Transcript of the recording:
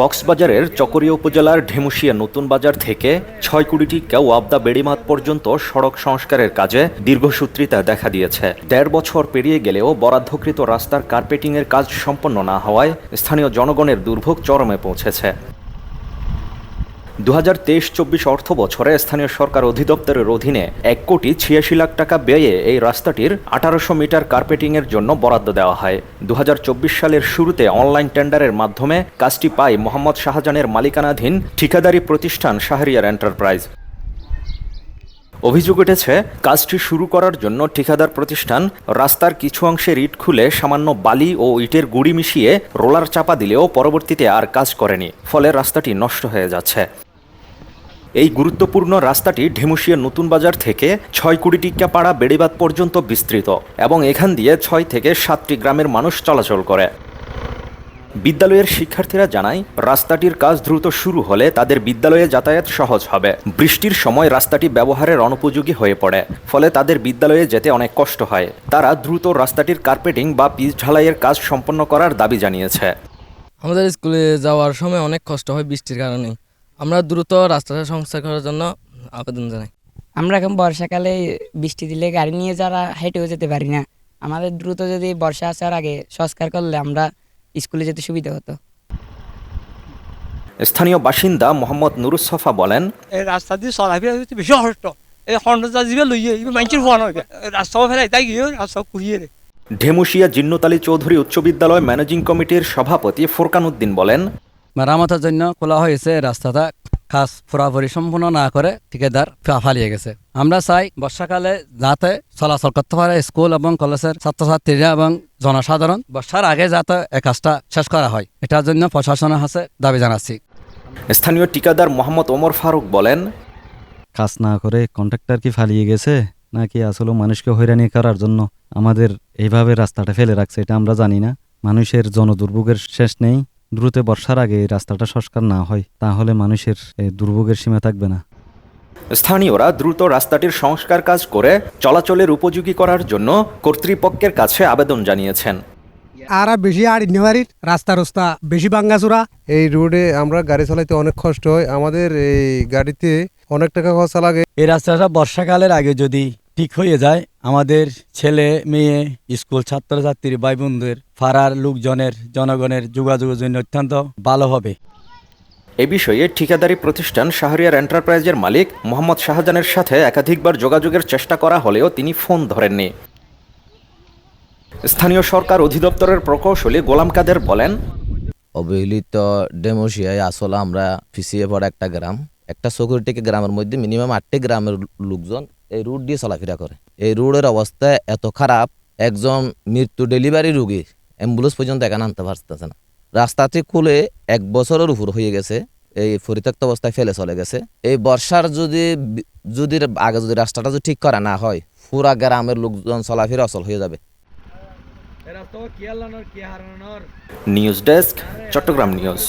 কক্সবাজারের চকরিয়া উপজেলার ঢেমুশিয়া নতুন বাজার থেকে ছয় কোটি কেউ আবদা বেড়িমাত পর্যন্ত সড়ক সংস্কারের কাজে দীর্ঘসূত্রিতা দেখা দিয়েছে। দেড় বছর পেরিয়ে গেলেও বরাদ্দকৃত রাস্তার কার্পেটিংয়ের কাজ সম্পন্ন না হওয়ায় স্থানীয় জনগণের দুর্ভোগ চরমে পৌঁছেছে। দু হাজার তেইশ চব্বিশ অর্থ বছরে স্থানীয় সরকার অধিদপ্তরের অধীনে এক কোটি ছিয়াশি লাখ টাকা ব্যয়ে এই রাস্তাটির আঠারোশো মিটার কার্পেটিংয়ের জন্য বরাদ্দ দেওয়া হয়। দু সালের শুরুতে অনলাইন টেন্ডারের মাধ্যমে কাজটি পায় মোহাম্মদ শাহজাহানের মালিকানাধীন ঠিকাদারি প্রতিষ্ঠান শাহরিয়ার এন্টারপ্রাইজ। অভিযোগ উঠেছে, কাজটি শুরু করার জন্য ঠিকাদার প্রতিষ্ঠান রাস্তার কিছু অংশের ইট খুলে সামান্য বালি ও ইটের গুঁড়ি মিশিয়ে রোলার চাপা দিলেও পরবর্তীতে আর কাজ করেনি, ফলে রাস্তাটি নষ্ট হয়ে যাচ্ছে। এই গুরুত্বপূর্ণ রাস্তাটি ঢেমুশিয়া নতুন বাজার থেকে ছয় কোটি টিকা পাড়া বেড়িবাদ পর্যন্ত বিস্তৃত এবং এখান দিয়ে ছয় থেকে সাতটি গ্রামের মানুষ চলাচল করে। বিদ্যালয়ের শিক্ষার্থীরা জানায়, রাস্তাটির কাজ দ্রুত শুরু হলে তাদের বিদ্যালয়ে যাতায়াত সহজ হবে। বৃষ্টির সময় রাস্তাটি ব্যবহারের অনুপযোগী হয়ে পড়ে, ফলে তাদের বিদ্যালয়ে যেতে অনেক কষ্ট হয়। তারা দ্রুত রাস্তাটির কার্পেটিং বা পিচ ঢালাইয়ের কাজ সম্পন্ন করার দাবি জানিয়েছে। আমাদের স্কুলে যাওয়ার সময় অনেক কষ্ট হয় বৃষ্টির কারণে। আমরা দ্রুত রাস্তাটা সংস্কার করার জন্য আবেদন জানাই। আমরা এখন বর্ষাকালে বৃষ্টি দিলে গাড়ি নিয়ে যারা হেঁটেও যেতে পারি না। আমাদের দ্রুত যদি বর্ষা আসার আগে সংস্কার করলে আমরা স্কুলে যেতে সুবিধা হতো। স্থানীয় বাসিন্দা মোহাম্মদ নুরুসফা বলেন এই রাস্তা দিয়ে চলাফেরা হচ্ছে বেশি কষ্ট এই হন্ডা যাবে লইয়ে মানুষের হওয়া নয় রাস্তাও ফেলাই তাই গিয়ে রাস্তা কুড়িয়ে রে। ঢেমুশিয়া জিন্নতালী চৌধুরী উচ্চ বিদ্যালয় ম্যানেজিং কমিটির সভাপতি ফোরকান উদ্দিন বলেন মেরামতের জন্য খোলা হয়েছে রাস্তাটা। কাজ পুরাপুরি সম্পূর্ণ না করে ঠিকাদার ফালিয়ে গেছে। আমরা চাই বর্ষাকালে যাতে চলাচল করতে পারে স্কুল এবং কলেজের ছাত্রছাত্রীরা এবং জনসাধারণ বর্ষার আগে যাতে এই কাজটা শেষ করা হয়। এটার জন্য প্রশাসনের কাছে দাবি জানাচ্ছি। স্থানীয় ঠিকাদার মোহাম্মদ ওমর ফারুক বলেন কাজ না করে কন্ট্রাক্টর কি ফালিয়ে গেছে? নাকি আসলে মানুষকে হয়রানি করার জন্য আমাদের এইভাবে রাস্তাটা ফেলে রাখছে এটা আমরা জানি না। মানুষের জনদুর্ভোগের শেষ নেই। দ্রুত বর্ষার আগে এই রাস্তাটা সংস্কার না হয় তাহলে মানুষের এই দুর্ভোগের সীমা থাকবে না। স্থানীয়রা দ্রুত রাস্তাটির সংস্কার কাজ করে চলাচলের উপযোগী করার জন্য কর্তৃপক্ষের কাছে আবেদন জানিয়েছেন। আর বেশি আর ইন্নেবাড়ির রাস্তা রাস্তা বেশি ভাঙ্গাচুরা। এই রোডে আমরা গাড়ি চালাইতে অনেক কষ্ট হয়। আমাদের এই গাড়িতে অনেক টাকা খরচা লাগে। এই রাস্তাটা বর্ষাকালের আগে যদি ঠিক হয়ে যায়। আমাদের ছেলে মেয়ে স্কুল ছাত্রছাত্রী ভাই বোনদের পাড়ার লোকজনের জনগণের যোগাযোগের জন্য অত্যন্ত ভালো হবে। এ বিষয়ে ঠিকাদারি প্রতিষ্ঠান শাহরিয়ার এন্টারপ্রাইজের মালিক মোহাম্মদ শাহজাহানের সাথে একাধিকবার যোগাযোগের চেষ্টা করা হলেও তিনি ফোন ধরেননি। স্থানীয় সরকার অধিদপ্তরের প্রকৌশলী গোলাম কাদের বলেন অবহেলিত ডেমোশিয়ায় আসলে আমরা পিছিয়ে পড়া একটা গ্রাম। একটা সিকিউরিটি গ্রামের মধ্যে মিনিমাম আটটি গ্রামের লোকজন এই রুট দিয়ে চলাফেরা করে। এই রোডের অবস্থা এত খারাপ একজন মৃত্যু ডেলিভারি রুগী অ্যাম্বুলেন্স পর্যন্ত এখানে আনতে পারতেছে না। রাস্তাটি খুলে এক বছরের উপর হয়ে গেছে এই পরিত্যক্ত অবস্থায় ফেলে চলে গেছে। এই বর্ষার যদি যদি আগে যদি রাস্তাটা যদি ঠিক করা না হয় পুরা গ্রামের লোকজন চলাফেরা অচল হয়ে যাবে। News desk Chattogram news.